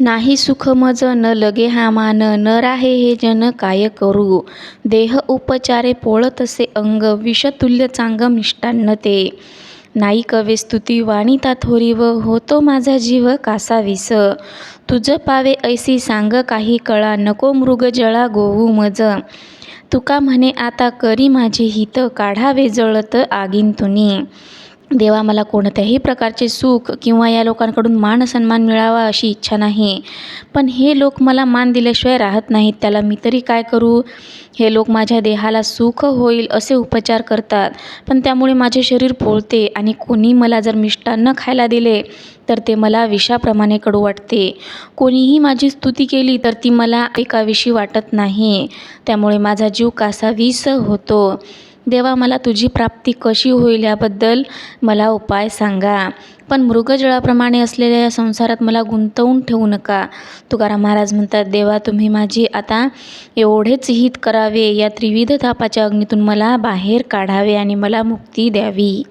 नाही सुख मज न लगे हा मान न राहे हे जन काय करू? देह उपचारे पोळतसे अंग विषतुल्य चांग मिष्टान्न ते नाही कवे स्तुती वाणिता थोरी व होतो माझा जीव कासावीस तुझ पावे ऐसी सांग काही कळा नको मृग जळा गोवू मज. तुका म्हणे आता करी माझे हित काढावे जळत आगींतुनी. देवा मला कोणत्याही प्रकारचे सुख किंवा या लोकांकडून मान सन्मान मिळावा अशी इच्छा नाही. पण हे लोक मला मान दिल्याशिवाय राहत नाहीत. त्याला मी तरी काय करू? हे लोक माझ्या देहाला सुख होईल असे उपचार करतात. पण त्यामुळे माझे शरीर पोळते आणि कोणी मला जर मिष्टान्न खायला दिले तर ते मला विषाप्रमाणे कडू वाटते. कोणीही माझी स्तुती केली तर ती मला ऐकावीशी वाटत नाही. त्यामुळे माझा जीव कासावीस होतो. देवा मला तुझी प्राप्ती कशी होईल याबद्दल मला उपाय सांगा. पण मृगजळाप्रमाणे असलेल्या या संसारात मला गुंतवून ठेवू नका. तुकाराम महाराज म्हणतात देवा तुम्ही माझी आता एवढेच हित करावे. या त्रिविध तापाच्या अग्नीतून मला बाहेर काढावे आणि मला मुक्ती द्यावी.